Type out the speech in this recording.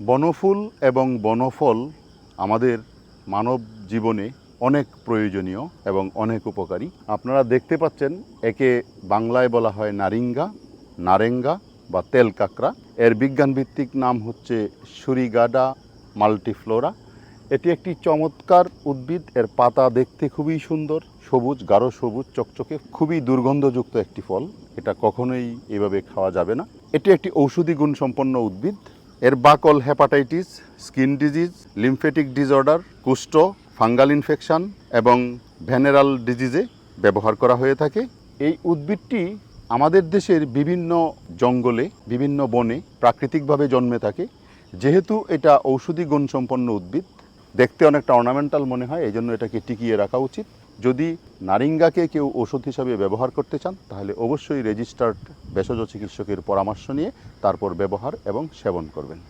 বনফুল এবং বনফল আমাদের মানব জীবনে অনেক প্রয়োজনীয় এবং অনেক উপকারী। আপনারা দেখতে পাচ্ছেন, একে বাংলায় বলা হয় নারিঙ্গা, নারেঙ্গা বা তেল কাঁকড়া এর বিজ্ঞানভিত্তিক নাম হচ্ছে সুরিগাডা মাল্টিফ্লোরা। এটি একটি চমৎকার উদ্ভিদ। এর পাতা দেখতে খুবই সুন্দর, সবুজ, গাঢ় সবুজ, চকচকে, খুবই দুর্গন্ধযুক্ত একটি ফল। এটা কখনোই এভাবে খাওয়া যাবে না। এটি একটি ঔষধি গুণসম্পন্ন উদ্ভিদ। এর বাকল hepatitis, skin disease, lymphatic disorder, কুষ্ঠ, ফাঙ্গাল ইনফেকশন এবং ভ্যানেরাল ডিজিজে ব্যবহার করা হয়ে থাকে। এই উদ্ভিদটি আমাদের দেশের বিভিন্ন জঙ্গলে, বিভিন্ন বনে প্রাকৃতিকভাবে জন্মে থাকে। যেহেতু এটা ঔষধি গুণসম্পন্ন উদ্ভিদ, দেখতে অনেকটা অর্নামেন্টাল মনে হয় এই জন্য এটাকে টিকিয়ে রাখা উচিত। যদি নারিঙ্গাকে কেউ ওষুধ হিসাবে ব্যবহার করতে চান, তাহলে অবশ্যই রেজিস্টার্ড ভেষজ চিকিৎসকের পরামর্শ নিয়ে তারপর ব্যবহার এবং সেবন করবেন।